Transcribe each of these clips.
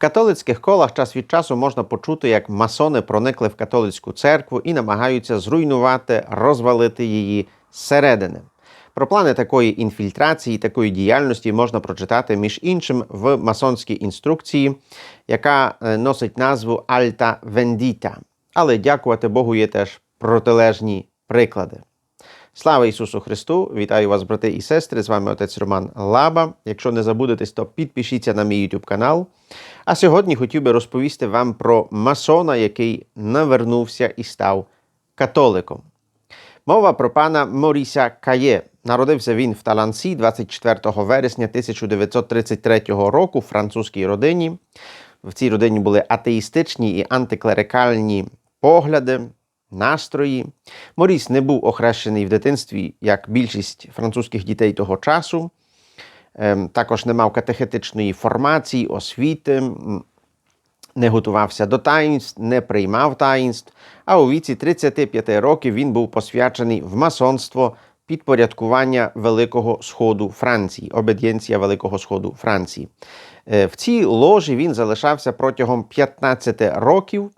католицьких колах час від часу можна почути, як масони проникли в католицьку церкву і намагаються зруйнувати, розвалити її зсередини. Про плани такої інфільтрації, такої діяльності можна прочитати між іншим в масонській інструкції, яка е, носить назву Альта Вендіта. Але дякувати Богу є теж протилежні приклади. Слава Ісусу Христу! Вітаю вас, брати і сестри! З вами отець Роман Лаба. Якщо не забудетесь, то підпишіться на мій YouTube канал. А сьогодні хотів би розповісти вам про масона, який навернувся і став католиком. Мова про пана Моріса Кає. Народився він в Талансі 24 вересня 1933 року в французькій родині. В цій родині були атеїстичні і антиклерикальні погляди, настрої. Моріс не був охрещений в дитинстві, як більшість французьких дітей того часу. Ем, Також не мав катехетичної формації, освіти, не готувався до таїнств, не приймав таїнств. А у віці 35 років він був посвячений в масонство підпорядкування Великого Сходу Франції, обедєнція Великого Сходу Франції. Е, В цій ложі він залишався протягом 15 років.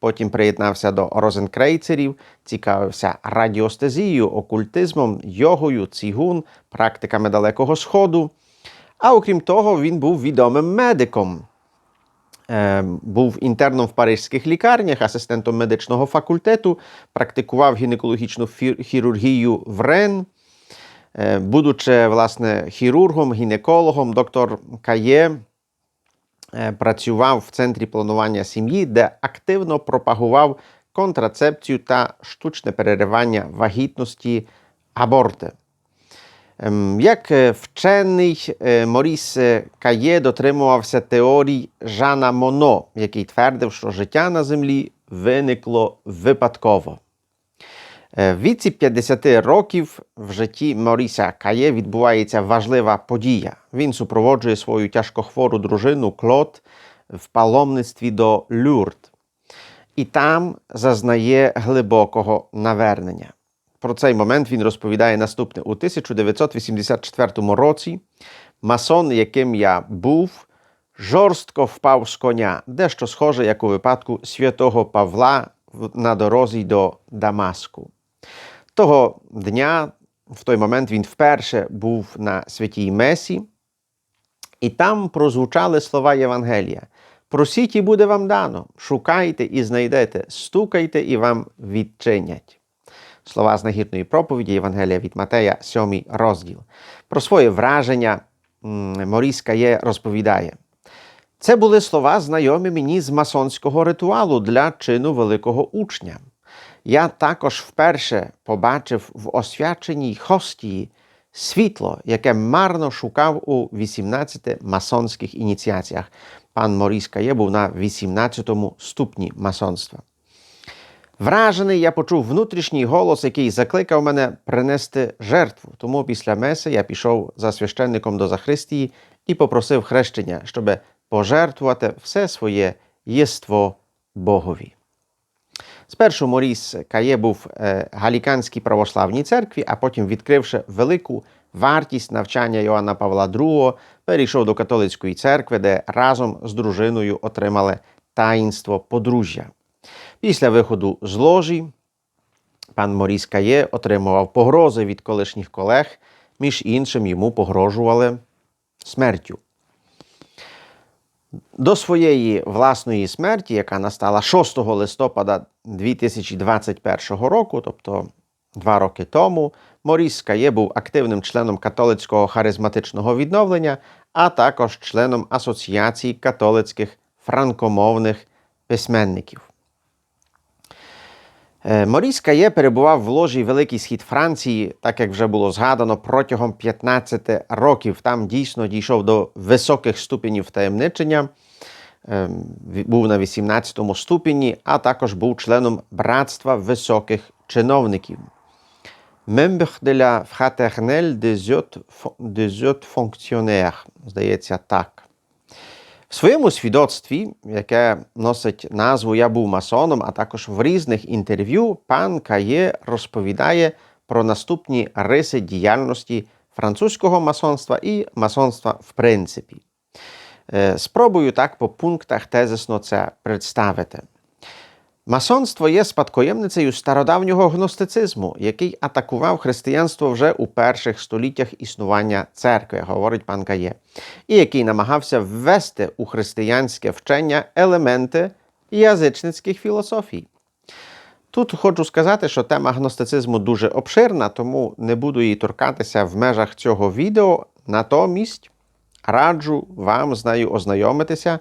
Потім приєднався до розенкрейцерів, цікавився радіостезією, окультизмом, йогою, цігун, практиками Далекого Сходу. А окрім того, він був відомим медиком. Е, Був інтерном в паризьких лікарнях, асистентом медичного факультету, практикував гінекологічну хірургію в Рен. Е, Будучи власне хірургом, гінекологом, доктор Кає працював в центрі планування сім'ї, де активно пропагував контрацепцію та штучне переривання вагітності аборти. Ем, Як е, вчений е, Моріс е, Кає дотримувався теорій Жана Моно, який твердив, що життя на землі виникло випадково. Е, В віці 50 років в житті Моріса Кає відбувається важлива подія. Він супроводжує свою тяжкохвору дружину Клод в паломництві до Люрд. І там зазнає глибокого навернення. Про цей момент він розповідає наступне: у 1984 році масон, яким я був, жорстко впав з коня, дещо схоже, як у випадку святого Павла на дорозі до Дамаску. Того дня, в той момент, він вперше був на святій Месі, і там прозвучали слова Євангелія: Просіть і буде вам дано, шукайте і знайдете, стукайте і вам відчинять. Слова з нагірної проповіді Євангелія від Матея, 7 розділ. Про своє враження Моріс Кає розповідає. Це були слова, знайомі мені з масонського ритуалу для чину великого учня. Я також вперше побачив в освяченій хостії світло, яке марно шукав у 18 масонських ініціаціях. Пан Моріс Кає був на 18 ступні масонства. Вражений, я почув внутрішній голос, який закликав мене принести жертву. Тому після меси я пішов за священником до Захристії і попросив хрещення, щоб пожертвувати все своє єство Богові. Спершу Моріс Кає був е, Галіканській православній церкві, а потім, відкривши велику вартість навчання Йоанна Павла II, перейшов до католицької церкви, де разом з дружиною отримали таїнство подружжя. Після виходу з ложі пан Моріс Кає отримував погрози від колишніх колег, між іншим йому погрожували смертю. До своєї власної смерті, яка настала 6 листопада 2021 року, тобто два роки тому, Моріс Кає був активним членом католицького харизматичного відновлення, а також членом Асоціації католицьких франкомовних письменників. Е, Моріс Кає перебував в ложі Великий Схід Франції, так як вже було згадано, протягом 15 років. Там дійсно дійшов до високих ступенів втаємничення, Ем, був на 18 ступені, а також був членом братства високих чиновників. Membre de la Fraternelle fonctionnaires, здається, так. В своєму свідоцтві, яке носить назву Я був масоном, а також в різних інтерв'ю, пан Кає розповідає про наступні риси діяльності французького масонства і масонства в принципі. Е, Спробую так по пунктах тезисно це представити. Масонство є спадкоємницею стародавнього гностицизму, який атакував християнство вже у перших століттях існування церкви, говорить пан Кає, і який намагався ввести у християнське вчення елементи язичницьких філософій. Тут хочу сказати, що тема гностицизму дуже обширна, тому не буду її торкатися в межах цього відео. Натомість раджу вам з нею ознайомитися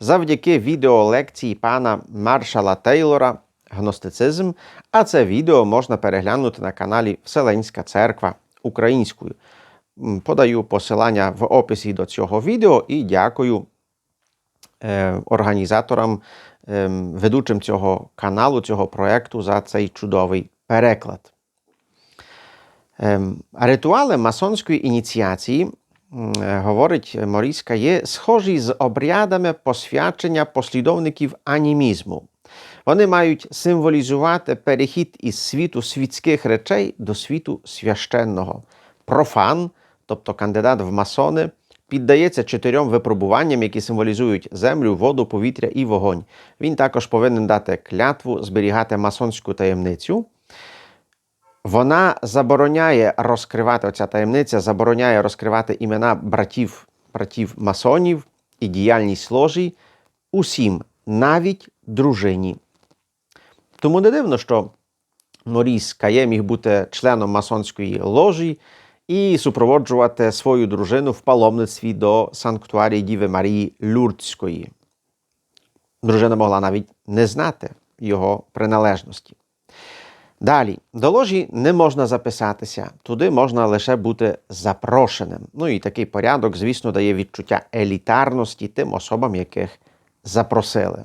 завдяки відеолекції пана Маршала Тейлора Гностицизм. А це відео можна переглянути на каналі Вселенська Церква українською. Подаю посилання в описі до цього відео і дякую е, організаторам, е, ведучим цього каналу, цього проєкту за цей чудовий переклад. Ем, Ритуали масонської ініціації, говорить Моріська, є схожі з обрядами посвячення послідовників анімізму. Вони мають символізувати перехід із світу світських речей до світу священного. Профан, тобто кандидат в масони, піддається чотирьом випробуванням, які символізують землю, воду, повітря і вогонь. Він також повинен дати клятву зберігати масонську таємницю. Вона забороняє розкривати оця таємниця, забороняє розкривати імена братів, братів масонів і діяльність ложі усім, навіть дружині. Тому не дивно, що Моріс Кає міг бути членом масонської ложі і супроводжувати свою дружину в паломництві до санктуарії Діви Марії Люрдської. Дружина могла навіть не знати його приналежності. Далі, до ложі не можна записатися, туди можна лише бути запрошеним. Ну і такий порядок, звісно, дає відчуття елітарності тим особам, яких запросили.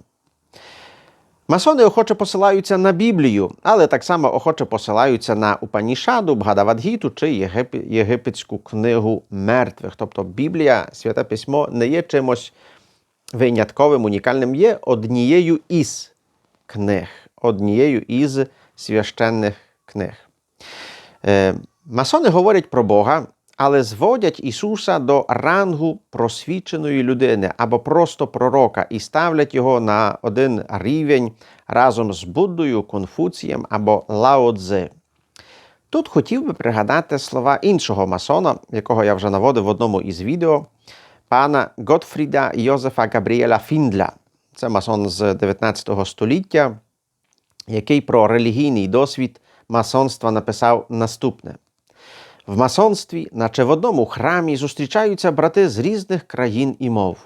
Масони охоче посилаються на Біблію, але так само охоче посилаються на Упанішаду, Бгадавадгіту чи Єгип... Єгипетську книгу мертвих. Тобто Біблія, Святе Письмо, не є чимось винятковим, унікальним, є однією із книг, однією із священних книг. Е, Масони говорять про Бога, але зводять Ісуса до рангу просвіченої людини або просто пророка і ставлять його на один рівень разом з Буддою, Конфуцієм або Лао Цзи. Тут хотів би пригадати слова іншого масона, якого я вже наводив в одному із відео, пана Готфріда Йозефа Габріеля Фіндля. Це масон з 19 століття, який про релігійний досвід масонства написав наступне. В масонстві, наче в одному храмі, зустрічаються брати з різних країн і мов.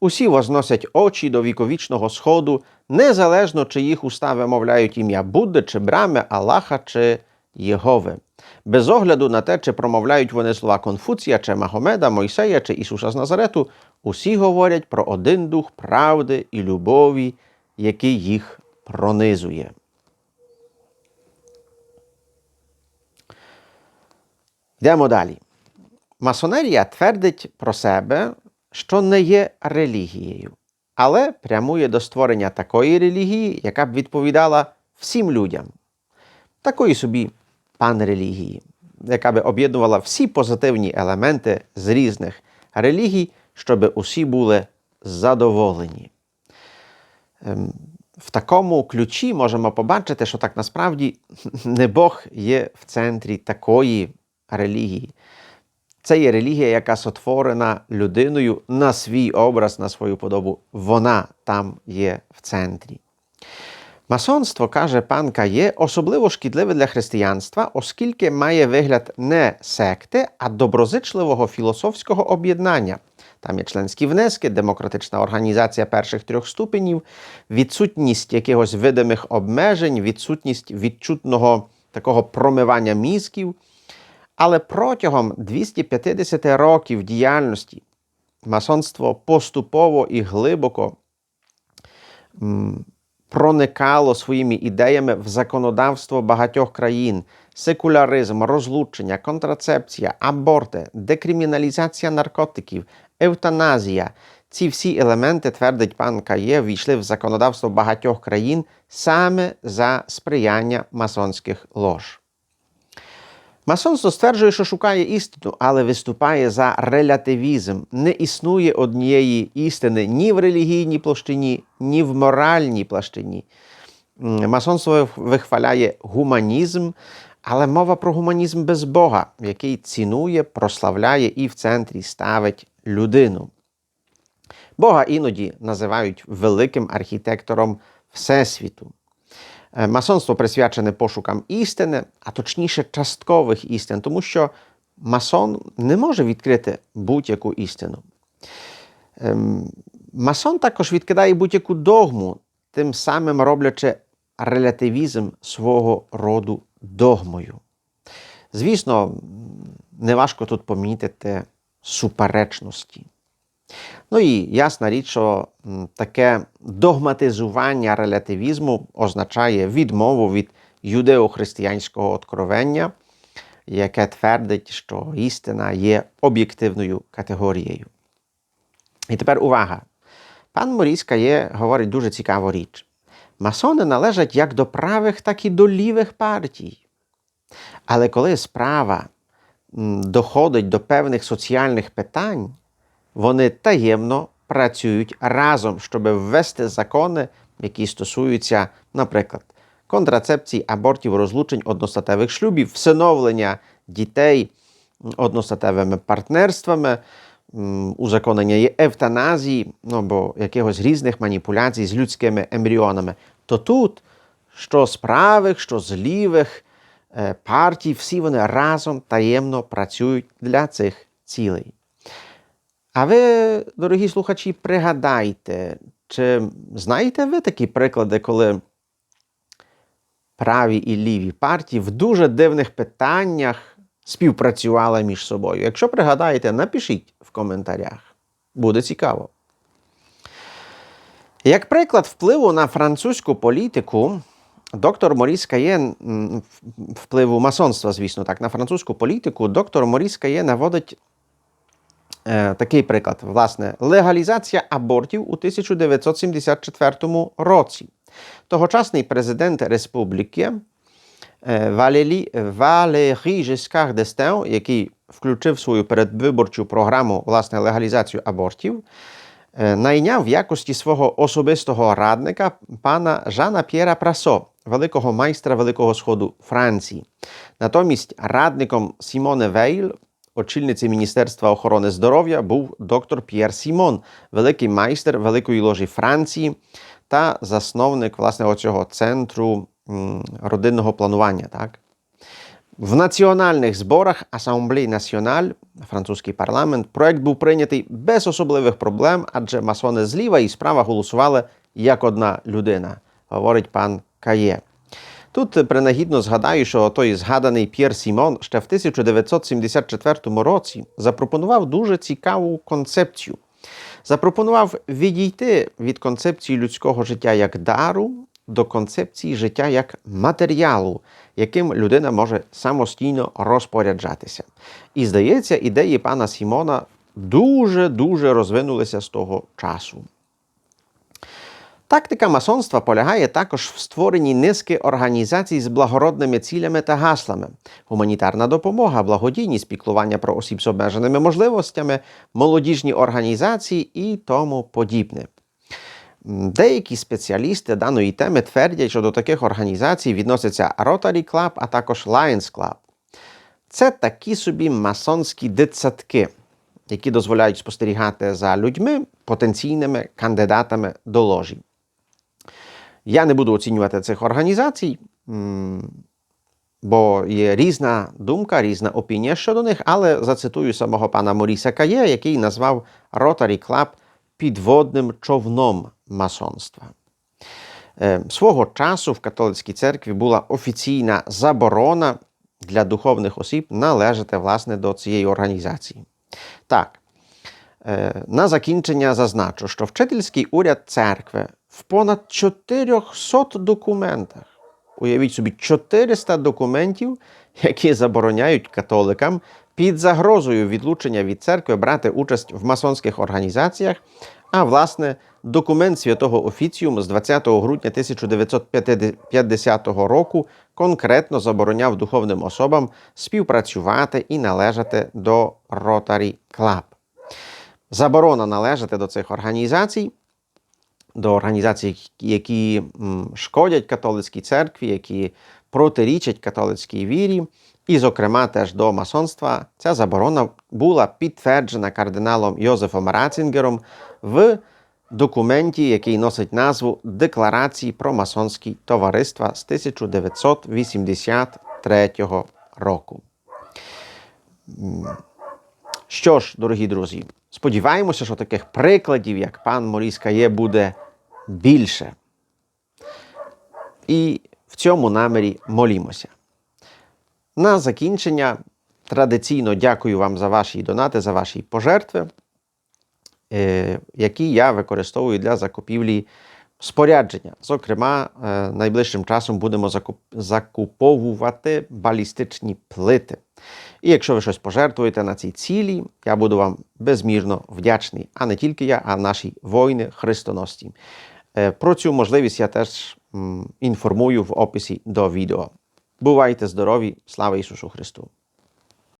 Усі возносять очі до віковічного сходу, незалежно чи їх уста вимовляють ім'я Будди, чи Брами, Аллаха чи Єгови. Без огляду на те, чи промовляють вони слова Конфуція, чи Магомеда, Мойсея чи Ісуса з Назарету, усі говорять про один дух правди і любові, який їх пронизує. Йдемо далі. Масонерія твердить про себе, що не є релігією, але прямує до створення такої релігії, яка б відповідала всім людям, такої собі панрелігії, яка би об'єднувала всі позитивні елементи з різних релігій, щоб усі були задоволені. В такому ключі можемо побачити, що так насправді не Бог є в центрі такої релігії. Це є релігія, яка сотворена людиною на свій образ, на свою подобу. Вона там є в центрі. Масонство, каже пан Кає, особливо шкідливе для християнства, оскільки має вигляд не секти, а доброзичливого філософського об'єднання. Там є членські внески, демократична організація перших трьох ступенів, відсутність якихось видимих обмежень, відсутність відчутного такого промивання мізків. Але протягом 250 років діяльності масонство поступово і глибоко проникало своїми ідеями в законодавство багатьох країн: секуляризм, розлучення, контрацепція, аборти, декриміналізація наркотиків, евтаназія. Ці всі елементи, твердить пан Кає, війшли в законодавство багатьох країн саме за сприяння масонських лож. Масонство стверджує, що шукає істину, але виступає за релятивізм. Не існує однієї істини ні в релігійній площині, ні в моральній площині. Масонство вихваляє гуманізм, але мова про гуманізм без Бога, який цінує, прославляє і в центрі ставить людину. Бога іноді називають великим архітектором Всесвіту. Е, Масонство присвячене пошукам істини, а точніше часткових істин, тому що масон не може відкрити будь-яку істину. Ем, Масон також відкидає будь-яку догму, тим самим роблячи релятивізм свого роду догмою. Звісно, неважко тут помітити суперечності. Ну і ясна річ, що таке догматизування релятивізму означає відмову від юдео-християнського откровення, яке твердить, що істина є об'єктивною категорією. І тепер увага. Пан Моріска є, говорить дуже цікаву річ. Масони належать як до правих, так і до лівих партій. Але коли справа доходить до певних соціальних питань, вони таємно працюють разом, щоб ввести закони, які стосуються, наприклад, контрацепції, абортів, розлучень одностатевих шлюбів, всиновлення дітей одностатевими партнерствами, узаконення є евтаназії, ну, або якихось різних маніпуляцій з людськими ембріонами, то тут, що з правих, що з лівих партій, всі вони разом таємно працюють для цих цілей. А ви, дорогі слухачі, пригадайте, чи знаєте ви такі приклади, коли праві і ліві партії в дуже дивних питаннях співпрацювали між собою? Якщо пригадаєте, напишіть в коментарях. Буде цікаво. Як приклад впливу на французьку політику, доктор Моріс Каєн, впливу масонства, звісно, так, на французьку політику, доктор Моріс Каєн наводить е, такий приклад: власне, легалізація абортів у 1974 році. Тогочасний президент республіки е, Валері, Валерій Жескар Дестен, який включив свою передвиборчу програму власне легалізацію абортів, е, найняв в якості свого особистого радника пана Жана П'єра Прасо, великого майстра Великого Сходу Франції. Натомість радником Сімоне Вейль, очільниці Міністерства охорони здоров'я, був доктор П'єр Сімон, великий майстер Великої ложі Франції та засновник власне оцього центру родинного планування. Так? В національних зборах Асамблеї Національ, французький парламент, проект був прийнятий без особливих проблем, адже масони зліва і справа голосували як одна людина, говорить пан Кає. Тут принагідно згадаю, що той згаданий П'єр Сімон ще в 1974 році запропонував дуже цікаву концепцію. Запропонував відійти від концепції людського життя як дару до концепції життя як матеріалу, яким людина може самостійно розпоряджатися. І здається, ідеї пана Сімона дуже-дуже розвинулися з того часу. Тактика масонства полягає також в створенні низки організацій з благородними цілями та гаслами: гуманітарна допомога, благодійність, піклування про осіб з обмеженими можливостями, молодіжні організації і тому подібне. Деякі спеціалісти даної теми твердять, що до таких організацій відносяться Rotary Club, а також Lions Club. Це такі собі масонські дитсадки, які дозволяють спостерігати за людьми, потенційними кандидатами до ложі. Я не буду оцінювати цих організацій, бо є різна думка, різна опінія щодо них, але зацитую самого пана Моріса Кає, який назвав Rotary Club підводним човном масонства. Е, Свого часу в католицькій церкві була офіційна заборона для духовних осіб належати власне до цієї організації. Так, е, на закінчення зазначу, що вчительський уряд церкви в понад 400 документах, уявіть собі, 400 документів, які забороняють католикам під загрозою відлучення від церкви брати участь в масонських організаціях, а власне документ святого офіціум з 20 грудня 1950 року конкретно забороняв духовним особам співпрацювати і належати до Rotary Club. Заборона належати до цих організацій, до організацій, які шкодять католицькій церкві, які протирічать католицькій вірі, і, зокрема, теж до масонства, ця заборона була підтверджена кардиналом Йозефом Рацінгером в документі, який носить назву Декларації про масонські товариства з 1983 року. Що ж, дорогі друзі, сподіваємося, що таких прикладів, як пан Моріс Кає, буде більше. І в цьому намірі молімося. На закінчення традиційно дякую вам за ваші донати, за ваші пожертви, е, які я використовую для закупівлі спорядження. Зокрема, е, найближчим часом будемо закуповувати балістичні плити. І якщо ви щось пожертвуєте на цій цілі, я буду вам безмірно вдячний. А не тільки я, а наші воїни хрестоносці. Е, Про цю можливість я теж інформую в описі до відео. Бувайте здорові! Слава Ісусу Христу!